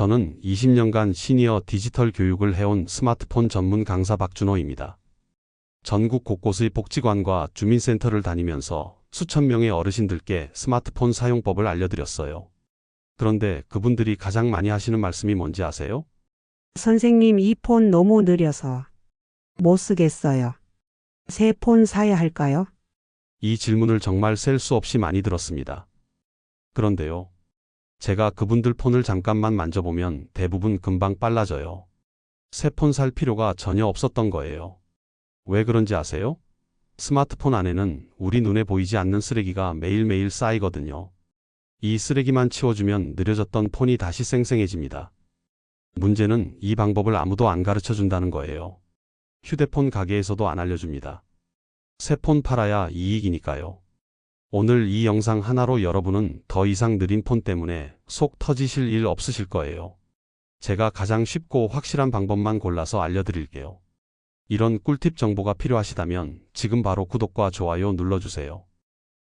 저는 20년간 시니어 디지털 교육을 해온 스마트폰 전문 강사 박준호입니다. 전국 곳곳의 복지관과 주민센터를 다니면서 수천 명의 어르신들께 스마트폰 사용법을 알려드렸어요. 그런데 그분들이 가장 많이 하시는 말씀이 뭔지 아세요? 선생님 이 폰 너무 느려서 못 쓰겠어요. 새 폰 사야 할까요? 이 질문을 정말 셀 수 없이 많이 들었습니다. 그런데요. 제가 그분들 폰을 잠깐만 만져보면 대부분 금방 빨라져요. 새 폰 살 필요가 전혀 없었던 거예요. 왜 그런지 아세요? 스마트폰 안에는 우리 눈에 보이지 않는 쓰레기가 매일매일 쌓이거든요. 이 쓰레기만 치워주면 느려졌던 폰이 다시 쌩쌩해집니다. 문제는 이 방법을 아무도 안 가르쳐 준다는 거예요. 휴대폰 가게에서도 안 알려줍니다. 새 폰 팔아야 이익이니까요. 오늘 이 영상 하나로 여러분은 더 이상 느린 폰 때문에 속 터지실 일 없으실 거예요. 제가 가장 쉽고 확실한 방법만 골라서 알려드릴게요. 이런 꿀팁 정보가 필요하시다면 지금 바로 구독과 좋아요 눌러주세요.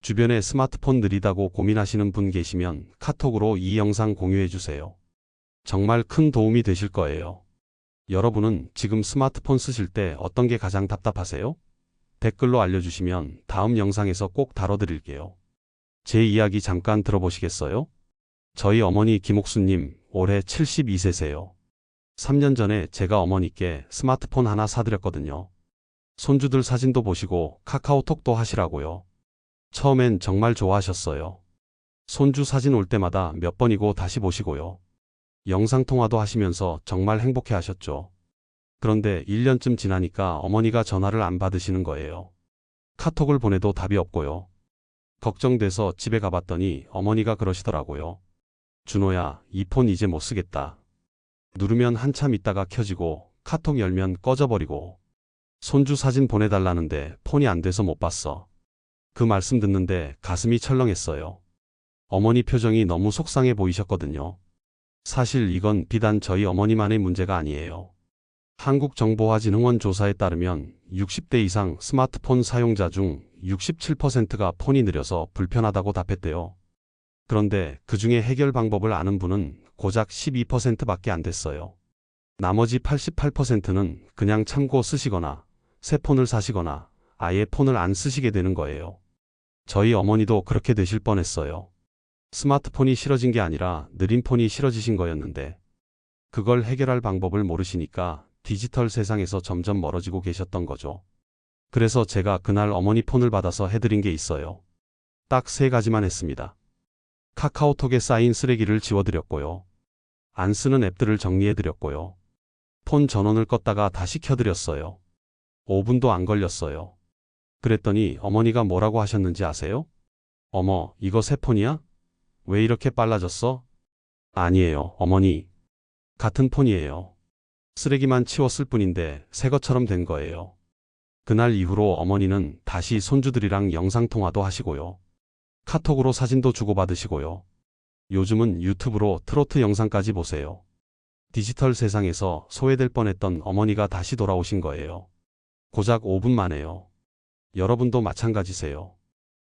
주변에 스마트폰 느리다고 고민하시는 분 계시면 카톡으로 이 영상 공유해주세요. 정말 큰 도움이 되실 거예요. 여러분은 지금 스마트폰 쓰실 때 어떤 게 가장 답답하세요? 댓글로 알려주시면 다음 영상에서 꼭 다뤄드릴게요. 제 이야기 잠깐 들어보시겠어요? 저희 어머니 김옥수님 올해 72세세요. 3년 전에 제가 어머니께 스마트폰 하나 사드렸거든요. 손주들 사진도 보시고 카카오톡도 하시라고요. 처음엔 정말 좋아하셨어요. 손주 사진 올 때마다 몇 번이고 다시 보시고요. 영상통화도 하시면서 정말 행복해 하셨죠. 그런데 1년쯤 지나니까 어머니가 전화를 안 받으시는 거예요. 카톡을 보내도 답이 없고요. 걱정돼서 집에 가봤더니 어머니가 그러시더라고요. 준호야, 이 폰 이제 못 쓰겠다. 누르면 한참 있다가 켜지고 카톡 열면 꺼져버리고 손주 사진 보내달라는데 폰이 안 돼서 못 봤어. 그 말씀 듣는데 가슴이 철렁했어요. 어머니 표정이 너무 속상해 보이셨거든요. 사실 이건 비단 저희 어머니만의 문제가 아니에요. 한국정보화진흥원 조사에 따르면 60대 이상 스마트폰 사용자 중 67%가 폰이 느려서 불편하다고 답했대요. 그런데 그 중에 해결 방법을 아는 분은 고작 12%밖에 안 됐어요. 나머지 88%는 그냥 참고 쓰시거나 새 폰을 사시거나 아예 폰을 안 쓰시게 되는 거예요. 저희 어머니도 그렇게 되실 뻔했어요. 스마트폰이 싫어진 게 아니라 느린 폰이 싫어지신 거였는데 그걸 해결할 방법을 모르시니까 디지털 세상에서 점점 멀어지고 계셨던 거죠. 그래서 제가 그날 어머니 폰을 받아서 해드린 게 있어요. 딱 세 가지만 했습니다. 카카오톡에 쌓인 쓰레기를 지워드렸고요. 안 쓰는 앱들을 정리해드렸고요. 폰 전원을 껐다가 다시 켜드렸어요. 5분도 안 걸렸어요. 그랬더니 어머니가 뭐라고 하셨는지 아세요? 어머, 이거 새 폰이야? 왜 이렇게 빨라졌어? 아니에요, 어머니. 같은 폰이에요. 쓰레기만 치웠을 뿐인데 새 것처럼 된 거예요. 그날 이후로 어머니는 다시 손주들이랑 영상통화도 하시고요. 카톡으로 사진도 주고받으시고요. 요즘은 유튜브로 트로트 영상까지 보세요. 디지털 세상에서 소외될 뻔했던 어머니가 다시 돌아오신 거예요. 고작 5분 만에요. 여러분도 마찬가지세요.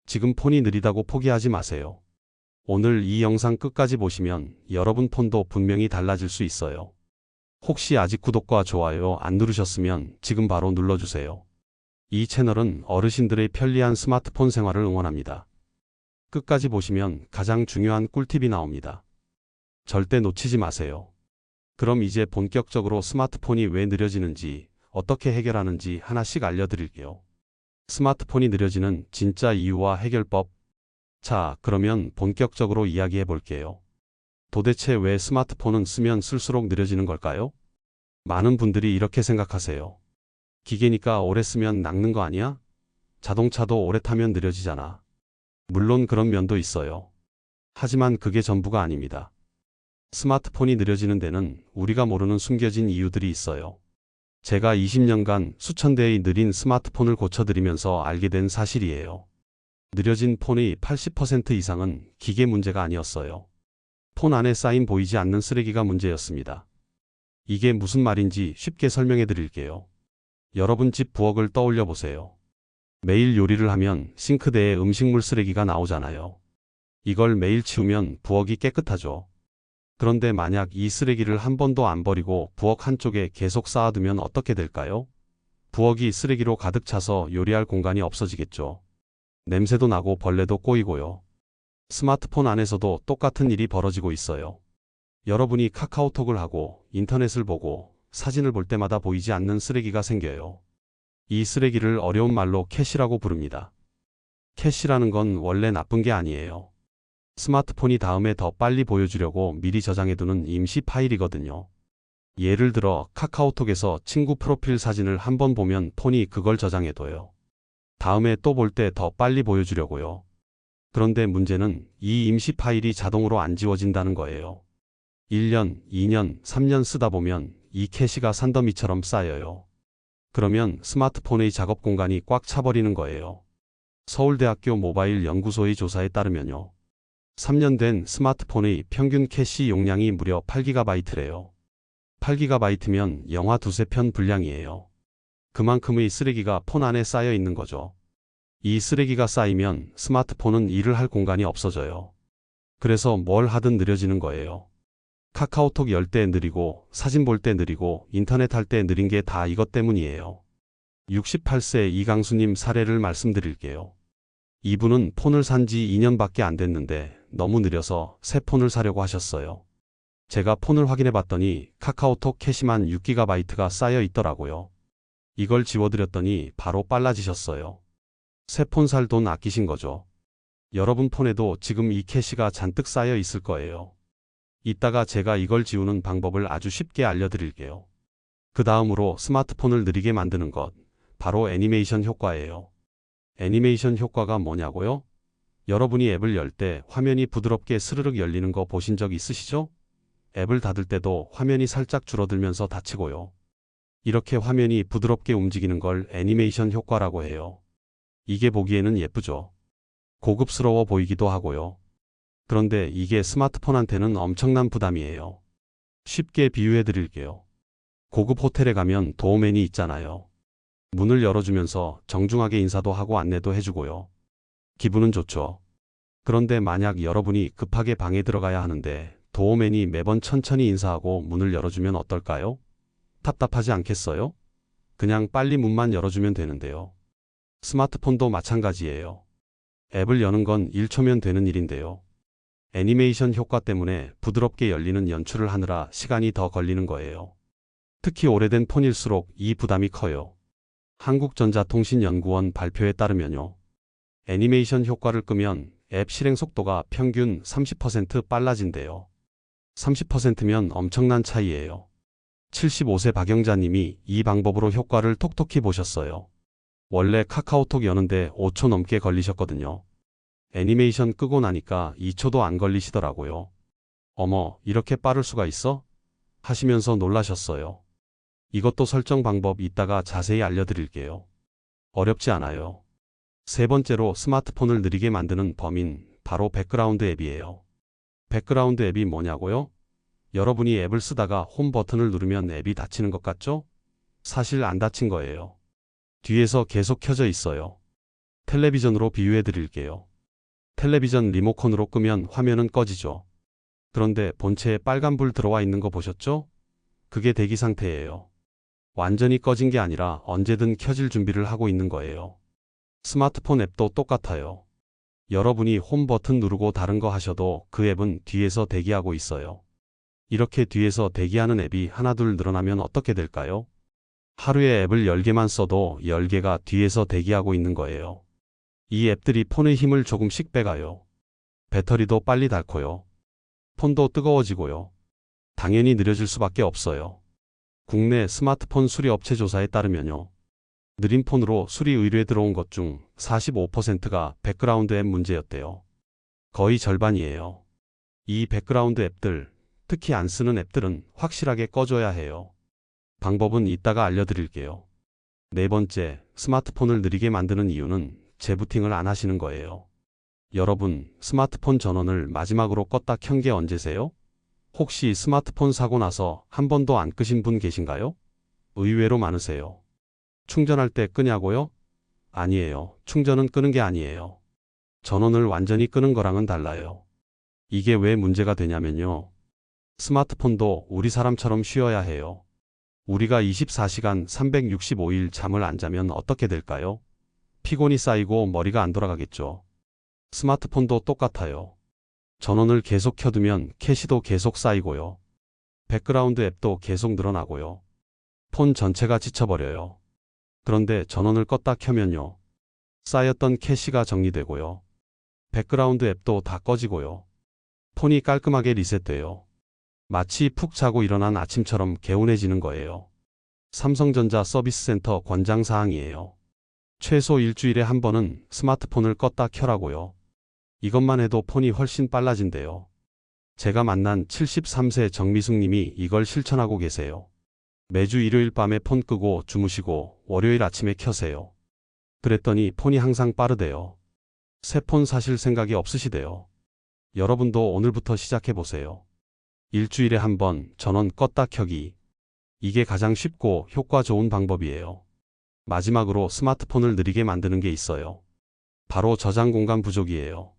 지금 폰이 느리다고 포기하지 마세요. 오늘 이 영상 끝까지 보시면 여러분 폰도 분명히 달라질 수 있어요. 혹시 아직 구독과 좋아요 안 누르셨으면 지금 바로 눌러주세요. 이 채널은 어르신들의 편리한 스마트폰 생활을 응원합니다. 끝까지 보시면 가장 중요한 꿀팁이 나옵니다. 절대 놓치지 마세요. 그럼 이제 본격적으로 스마트폰이 왜 느려지는지, 어떻게 해결하는지 하나씩 알려드릴게요. 스마트폰이 느려지는 진짜 이유와 해결법. 자, 그러면 본격적으로 이야기해 볼게요. 도대체 왜 스마트폰은 쓰면 쓸수록 느려지는 걸까요? 많은 분들이 이렇게 생각하세요. 기계니까 오래 쓰면 낚는 거 아니야? 자동차도 오래 타면 느려지잖아. 물론 그런 면도 있어요. 하지만 그게 전부가 아닙니다. 스마트폰이 느려지는 데는 우리가 모르는 숨겨진 이유들이 있어요. 제가 20년간 수천 대의 느린 스마트폰을 고쳐드리면서 알게 된 사실이에요. 느려진 폰의 80% 이상은 기계 문제가 아니었어요. 폰 안에 쌓인 보이지 않는 쓰레기가 문제였습니다. 이게 무슨 말인지 쉽게 설명해 드릴게요. 여러분 집 부엌을 떠올려 보세요. 매일 요리를 하면 싱크대에 음식물 쓰레기가 나오잖아요. 이걸 매일 치우면 부엌이 깨끗하죠. 그런데 만약 이 쓰레기를 한 번도 안 버리고 부엌 한쪽에 계속 쌓아두면 어떻게 될까요? 부엌이 쓰레기로 가득 차서 요리할 공간이 없어지겠죠. 냄새도 나고 벌레도 꼬이고요. 스마트폰 안에서도 똑같은 일이 벌어지고 있어요. 여러분이 카카오톡을 하고 인터넷을 보고 사진을 볼 때마다 보이지 않는 쓰레기가 생겨요. 이 쓰레기를 어려운 말로 캐시라고 부릅니다. 캐시라는 건 원래 나쁜 게 아니에요. 스마트폰이 다음에 더 빨리 보여주려고 미리 저장해두는 임시 파일이거든요. 예를 들어 카카오톡에서 친구 프로필 사진을 한번 보면 폰이 그걸 저장해둬요. 다음에 또 볼 때 더 빨리 보여주려고요. 그런데 문제는 이 임시 파일이 자동으로 안 지워진다는 거예요. 1년, 2년, 3년 쓰다 보면 이 캐시가 산더미처럼 쌓여요. 그러면 스마트폰의 작업 공간이 꽉 차버리는 거예요. 서울대학교 모바일 연구소의 조사에 따르면요. 3년 된 스마트폰의 평균 캐시 용량이 무려 8GB래요. 8GB면 영화 두세 편 분량이에요. 그만큼의 쓰레기가 폰 안에 쌓여 있는 거죠. 이 쓰레기가 쌓이면 스마트폰은 일을 할 공간이 없어져요. 그래서 뭘 하든 느려지는 거예요. 카카오톡 열 때 느리고 사진 볼 때 느리고 인터넷 할 때 느린 게 다 이것 때문이에요. 68세 이강수님 사례를 말씀드릴게요. 이분은 폰을 산 지 2년밖에 안 됐는데 너무 느려서 새 폰을 사려고 하셨어요. 제가 폰을 확인해 봤더니 카카오톡 캐시만 6GB가 쌓여 있더라고요. 이걸 지워드렸더니 바로 빨라지셨어요. 새 폰 살 돈 아끼신 거죠. 여러분 폰에도 지금 이 캐시가 잔뜩 쌓여 있을 거예요. 이따가 제가 이걸 지우는 방법을 아주 쉽게 알려드릴게요. 그 다음으로 스마트폰을 느리게 만드는 것, 바로 애니메이션 효과예요. 애니메이션 효과가 뭐냐고요? 여러분이 앱을 열 때 화면이 부드럽게 스르륵 열리는 거 보신 적 있으시죠? 앱을 닫을 때도 화면이 살짝 줄어들면서 닫히고요. 이렇게 화면이 부드럽게 움직이는 걸 애니메이션 효과라고 해요. 이게 보기에는 예쁘죠. 고급스러워 보이기도 하고요. 그런데 이게 스마트폰한테는 엄청난 부담이에요. 쉽게 비유해 드릴게요. 고급 호텔에 가면 도어맨이 있잖아요. 문을 열어주면서 정중하게 인사도 하고 안내도 해주고요. 기분은 좋죠. 그런데 만약 여러분이 급하게 방에 들어가야 하는데 도어맨이 매번 천천히 인사하고 문을 열어주면 어떨까요? 답답하지 않겠어요? 그냥 빨리 문만 열어주면 되는데요. 스마트폰도 마찬가지예요. 앱을 여는 건 1초면 되는 일인데요. 애니메이션 효과 때문에 부드럽게 열리는 연출을 하느라 시간이 더 걸리는 거예요. 특히 오래된 폰일수록 이 부담이 커요. 한국전자통신연구원 발표에 따르면요. 애니메이션 효과를 끄면 앱 실행 속도가 평균 30% 빨라진대요. 30%면 엄청난 차이예요. 75세 박영자님이 이 방법으로 효과를 톡톡히 보셨어요. 원래 카카오톡 여는데 5초 넘게 걸리셨거든요. 애니메이션 끄고 나니까 2초도 안 걸리시더라고요. 어머, 이렇게 빠를 수가 있어? 하시면서 놀라셨어요. 이것도 설정 방법 이따가 자세히 알려드릴게요. 어렵지 않아요. 세 번째로 스마트폰을 느리게 만드는 범인, 바로 백그라운드 앱이에요. 백그라운드 앱이 뭐냐고요? 여러분이 앱을 쓰다가 홈 버튼을 누르면 앱이 닫히는 것 같죠? 사실 안 닫힌 거예요. 뒤에서 계속 켜져 있어요. 텔레비전으로 비유해 드릴게요. 텔레비전 리모컨으로 끄면 화면은 꺼지죠. 그런데 본체에 빨간불 들어와 있는 거 보셨죠? 그게 대기 상태예요. 완전히 꺼진 게 아니라 언제든 켜질 준비를 하고 있는 거예요. 스마트폰 앱도 똑같아요. 여러분이 홈 버튼 누르고 다른 거 하셔도 그 앱은 뒤에서 대기하고 있어요. 이렇게 뒤에서 대기하는 앱이 하나둘 늘어나면 어떻게 될까요? 하루에 앱을 10개만 써도 10개가 뒤에서 대기하고 있는 거예요. 이 앱들이 폰의 힘을 조금씩 빼가요. 배터리도 빨리 닳고요. 폰도 뜨거워지고요. 당연히 느려질 수밖에 없어요. 국내 스마트폰 수리 업체 조사에 따르면요. 느린 폰으로 수리 의뢰 들어온 것 중 45%가 백그라운드 앱 문제였대요. 거의 절반이에요. 이 백그라운드 앱들, 특히 안 쓰는 앱들은 확실하게 꺼줘야 해요. 방법은 이따가 알려드릴게요. 네 번째, 스마트폰을 느리게 만드는 이유는 재부팅을 안 하시는 거예요. 여러분, 스마트폰 전원을 마지막으로 껐다 켠 게 언제세요? 혹시 스마트폰 사고 나서 한 번도 안 끄신 분 계신가요? 의외로 많으세요. 충전할 때 끄냐고요? 아니에요. 충전은 끄는 게 아니에요. 전원을 완전히 끄는 거랑은 달라요. 이게 왜 문제가 되냐면요. 스마트폰도 우리 사람처럼 쉬어야 해요. 우리가 24시간 365일 잠을 안 자면 어떻게 될까요? 피곤이 쌓이고 머리가 안 돌아가겠죠. 스마트폰도 똑같아요. 전원을 계속 켜두면 캐시도 계속 쌓이고요. 백그라운드 앱도 계속 늘어나고요. 폰 전체가 지쳐버려요. 그런데 전원을 껐다 켜면요. 쌓였던 캐시가 정리되고요. 백그라운드 앱도 다 꺼지고요. 폰이 깔끔하게 리셋돼요. 마치 푹 자고 일어난 아침처럼 개운해지는 거예요. 삼성전자 서비스센터 권장 사항이에요. 최소 일주일에 한 번은 스마트폰을 껐다 켜라고요. 이것만 해도 폰이 훨씬 빨라진대요. 제가 만난 73세 정미숙 님이 이걸 실천하고 계세요. 매주 일요일 밤에 폰 끄고 주무시고 월요일 아침에 켜세요. 그랬더니 폰이 항상 빠르대요. 새 폰 사실 생각이 없으시대요. 여러분도 오늘부터 시작해 보세요. 일주일에 한 번 전원 껐다 켜기. 이게 가장 쉽고 효과 좋은 방법이에요. 마지막으로 스마트폰을 느리게 만드는 게 있어요. 바로 저장 공간 부족이에요.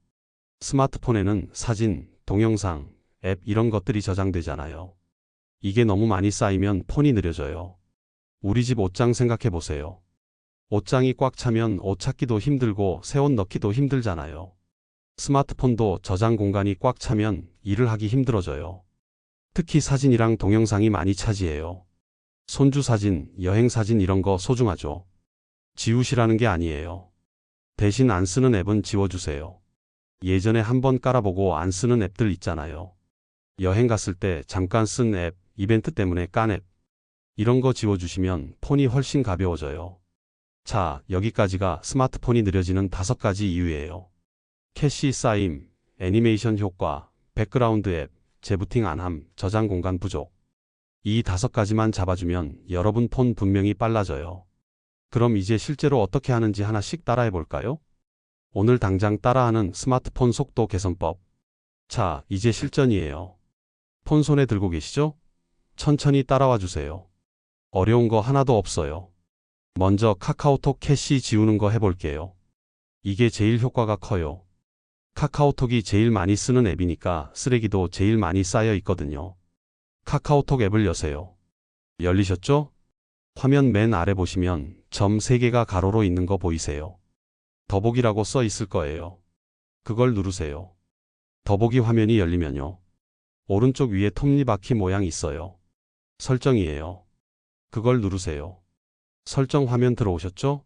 스마트폰에는 사진, 동영상, 앱 이런 것들이 저장되잖아요. 이게 너무 많이 쌓이면 폰이 느려져요. 우리 집 옷장 생각해 보세요. 옷장이 꽉 차면 옷 찾기도 힘들고 새 옷 넣기도 힘들잖아요. 스마트폰도 저장 공간이 꽉 차면 일을 하기 힘들어져요. 특히 사진이랑 동영상이 많이 차지해요. 손주 사진, 여행 사진 이런 거 소중하죠. 지우시라는 게 아니에요. 대신 안 쓰는 앱은 지워주세요. 예전에 한번 깔아보고 안 쓰는 앱들 있잖아요. 여행 갔을 때 잠깐 쓴 앱, 이벤트 때문에 깐 앱. 이런 거 지워주시면 폰이 훨씬 가벼워져요. 자, 여기까지가 스마트폰이 느려지는 다섯 가지 이유예요. 캐시 쌓임, 애니메이션 효과, 백그라운드 앱, 재부팅 안함, 저장 공간 부족. 이 다섯 가지만 잡아주면 여러분 폰 분명히 빨라져요. 그럼 이제 실제로 어떻게 하는지 하나씩 따라해 볼까요? 오늘 당장 따라하는 스마트폰 속도 개선법. 자, 이제 실전이에요. 폰 손에 들고 계시죠? 천천히 따라와 주세요. 어려운 거 하나도 없어요. 먼저 카카오톡 캐시 지우는 거 해볼게요. 이게 제일 효과가 커요. 카카오톡이 제일 많이 쓰는 앱이니까 쓰레기도 제일 많이 쌓여 있거든요. 카카오톡 앱을 여세요. 열리셨죠? 화면 맨 아래 보시면 점 3개가 가로로 있는 거 보이세요? 더보기라고 써 있을 거예요. 그걸 누르세요. 더보기 화면이 열리면요. 오른쪽 위에 톱니바퀴 모양 있어요. 설정이에요. 그걸 누르세요. 설정 화면 들어오셨죠?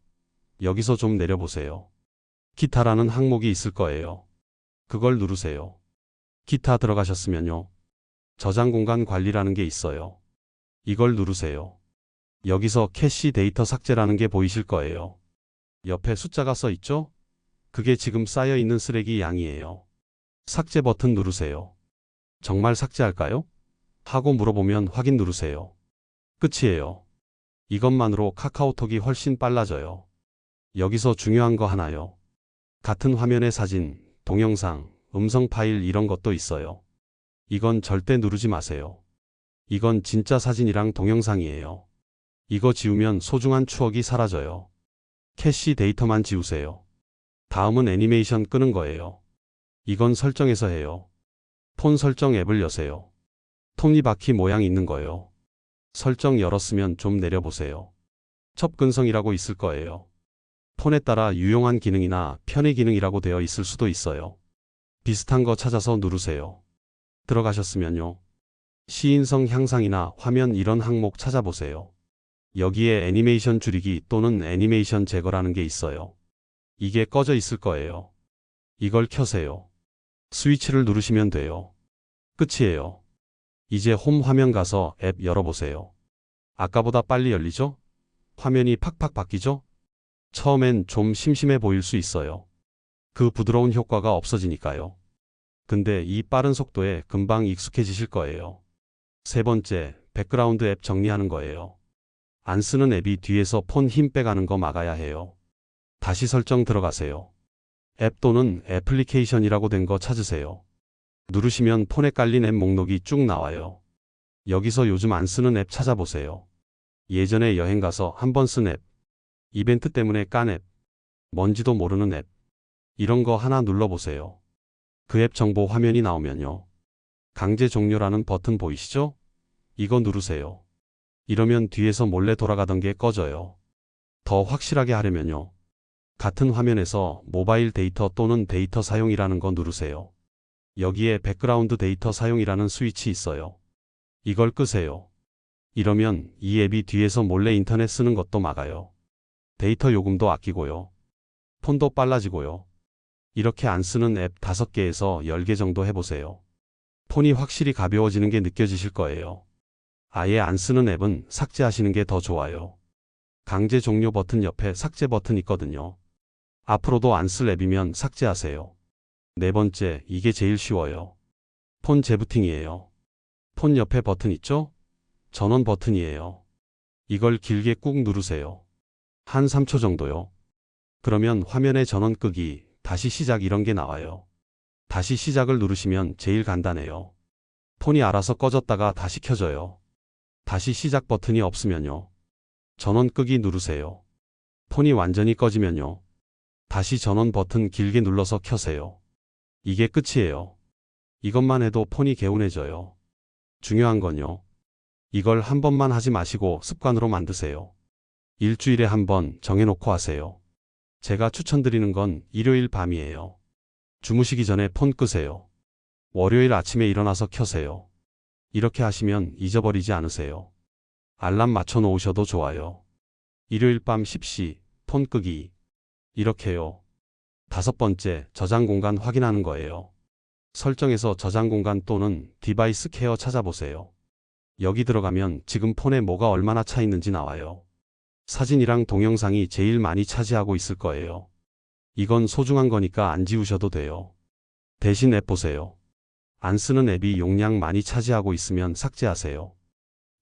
여기서 좀 내려보세요. 기타라는 항목이 있을 거예요. 그걸 누르세요. 기타 들어가셨으면요. 저장 공간 관리라는 게 있어요. 이걸 누르세요. 여기서 캐시 데이터 삭제라는 게 보이실 거예요. 옆에 숫자가 써 있죠? 그게 지금 쌓여 있는 쓰레기 양이에요. 삭제 버튼 누르세요. 정말 삭제할까요? 하고 물어보면 확인 누르세요. 끝이에요. 이것만으로 카카오톡이 훨씬 빨라져요. 여기서 중요한 거 하나요. 같은 화면의 사진, 동영상, 음성 파일 이런 것도 있어요. 이건 절대 누르지 마세요. 이건 진짜 사진이랑 동영상이에요. 이거 지우면 소중한 추억이 사라져요. 캐시 데이터만 지우세요. 다음은 애니메이션 끄는 거예요. 이건 설정에서 해요. 폰 설정 앱을 여세요. 톱니바퀴 모양 있는 거요. 설정 열었으면 좀 내려보세요. 접근성이라고 있을 거예요. 폰에 따라 유용한 기능이나 편의 기능이라고 되어 있을 수도 있어요. 비슷한 거 찾아서 누르세요. 들어가셨으면요. 시인성 향상이나 화면 이런 항목 찾아보세요. 여기에 애니메이션 줄이기 또는 애니메이션 제거라는 게 있어요. 이게 꺼져 있을 거예요. 이걸 켜세요. 스위치를 누르시면 돼요. 끝이에요. 이제 홈 화면 가서 앱 열어보세요. 아까보다 빨리 열리죠? 화면이 팍팍 바뀌죠? 처음엔 좀 심심해 보일 수 있어요. 그 부드러운 효과가 없어지니까요. 근데 이 빠른 속도에 금방 익숙해지실 거예요. 세 번째, 백그라운드 앱 정리하는 거예요. 안 쓰는 앱이 뒤에서 폰 힘 빼가는 거 막아야 해요. 다시 설정 들어가세요. 앱 또는 애플리케이션이라고 된 거 찾으세요. 누르시면 폰에 깔린 앱 목록이 쭉 나와요. 여기서 요즘 안 쓰는 앱 찾아보세요. 예전에 여행 가서 한 번 쓴 앱, 이벤트 때문에 깐 앱, 뭔지도 모르는 앱, 이런 거 하나 눌러보세요. 그 앱 정보 화면이 나오면요. 강제 종료라는 버튼 보이시죠? 이거 누르세요. 이러면 뒤에서 몰래 돌아가던 게 꺼져요. 더 확실하게 하려면요. 같은 화면에서 모바일 데이터 또는 데이터 사용이라는 거 누르세요. 여기에 백그라운드 데이터 사용이라는 스위치 있어요. 이걸 끄세요. 이러면 이 앱이 뒤에서 몰래 인터넷 쓰는 것도 막아요. 데이터 요금도 아끼고요. 폰도 빨라지고요. 이렇게 안 쓰는 앱 5개에서 10개 정도 해보세요. 폰이 확실히 가벼워지는 게 느껴지실 거예요. 아예 안 쓰는 앱은 삭제하시는 게 더 좋아요. 강제 종료 버튼 옆에 삭제 버튼 있거든요. 앞으로도 안 쓸 앱이면 삭제하세요. 네 번째, 이게 제일 쉬워요. 폰 재부팅이에요. 폰 옆에 버튼 있죠? 전원 버튼이에요. 이걸 길게 꾹 누르세요. 한 3초 정도요. 그러면 화면에 전원 끄기, 다시 시작 이런 게 나와요. 다시 시작을 누르시면 제일 간단해요. 폰이 알아서 꺼졌다가 다시 켜져요. 다시 시작 버튼이 없으면요. 전원 끄기 누르세요. 폰이 완전히 꺼지면요. 다시 전원 버튼 길게 눌러서 켜세요. 이게 끝이에요. 이것만 해도 폰이 개운해져요. 중요한 건요. 이걸 한 번만 하지 마시고 습관으로 만드세요. 일주일에 한 번 정해놓고 하세요. 제가 추천드리는 건 일요일 밤이에요. 주무시기 전에 폰 끄세요. 월요일 아침에 일어나서 켜세요. 이렇게 하시면 잊어버리지 않으세요. 알람 맞춰 놓으셔도 좋아요. 일요일 밤 10시 폰 끄기. 이렇게요. 다섯 번째, 저장 공간 확인하는 거예요. 설정에서 저장 공간 또는 디바이스 케어 찾아보세요. 여기 들어가면 지금 폰에 뭐가 얼마나 차 있는지 나와요. 사진이랑 동영상이 제일 많이 차지하고 있을 거예요. 이건 소중한 거니까 안 지우셔도 돼요. 대신 앱 보세요. 안 쓰는 앱이 용량 많이 차지하고 있으면 삭제하세요.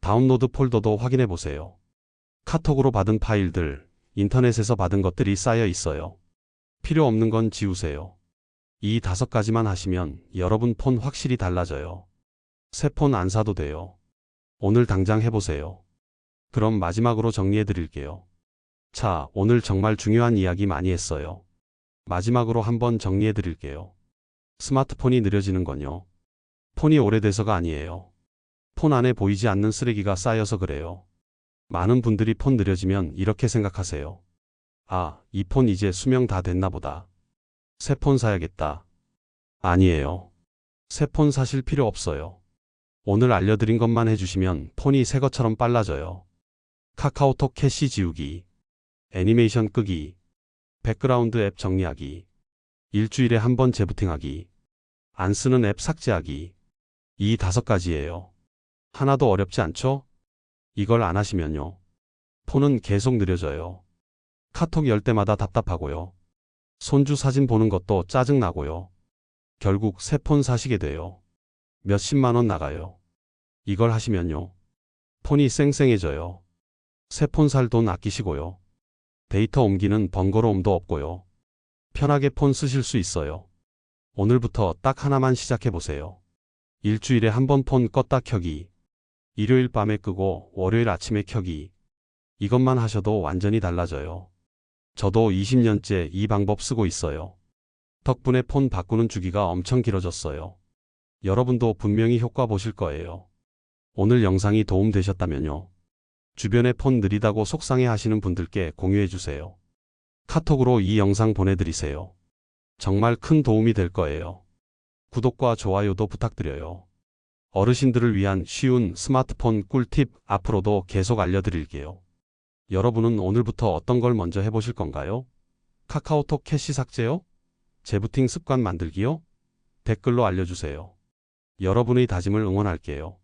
다운로드 폴더도 확인해 보세요. 카톡으로 받은 파일들, 인터넷에서 받은 것들이 쌓여 있어요. 필요 없는 건 지우세요. 이 다섯 가지만 하시면 여러분 폰 확실히 달라져요. 새 폰 안 사도 돼요. 오늘 당장 해보세요. 그럼 마지막으로 정리해 드릴게요. 자, 오늘 정말 중요한 이야기 많이 했어요. 마지막으로 한번 정리해 드릴게요. 스마트폰이 느려지는 건요. 폰이 오래돼서가 아니에요. 폰 안에 보이지 않는 쓰레기가 쌓여서 그래요. 많은 분들이 폰 느려지면 이렇게 생각하세요. 아, 이 폰 이제 수명 다 됐나 보다. 새 폰 사야겠다. 아니에요. 새 폰 사실 필요 없어요. 오늘 알려드린 것만 해주시면 폰이 새 것처럼 빨라져요. 카카오톡 캐시 지우기, 애니메이션 끄기, 백그라운드 앱 정리하기, 일주일에 한 번 재부팅하기, 안 쓰는 앱 삭제하기. 이 다섯 가지예요. 하나도 어렵지 않죠? 이걸 안 하시면요. 폰은 계속 느려져요. 카톡 열 때마다 답답하고요. 손주 사진 보는 것도 짜증나고요. 결국 새 폰 사시게 돼요. 몇십만 원 나가요. 이걸 하시면요. 폰이 쌩쌩해져요. 새폰살 돈 아끼시고요. 데이터 옮기는 번거로움도 없고요. 편하게 폰 쓰실 수 있어요. 오늘부터 딱 하나만 시작해 보세요. 일주일에 한 번 폰 껐다 켜기. 일요일 밤에 끄고 월요일 아침에 켜기. 이것만 하셔도 완전히 달라져요. 저도 20년째 이 방법 쓰고 있어요. 덕분에 폰 바꾸는 주기가 엄청 길어졌어요. 여러분도 분명히 효과 보실 거예요. 오늘 영상이 도움되셨다면요. 주변에 폰 느리다고 속상해 하시는 분들께 공유해 주세요. 카톡으로 이 영상 보내드리세요. 정말 큰 도움이 될 거예요. 구독과 좋아요도 부탁드려요. 어르신들을 위한 쉬운 스마트폰 꿀팁 앞으로도 계속 알려드릴게요. 여러분은 오늘부터 어떤 걸 먼저 해보실 건가요? 카카오톡 캐시 삭제요? 재부팅 습관 만들기요? 댓글로 알려주세요. 여러분의 다짐을 응원할게요.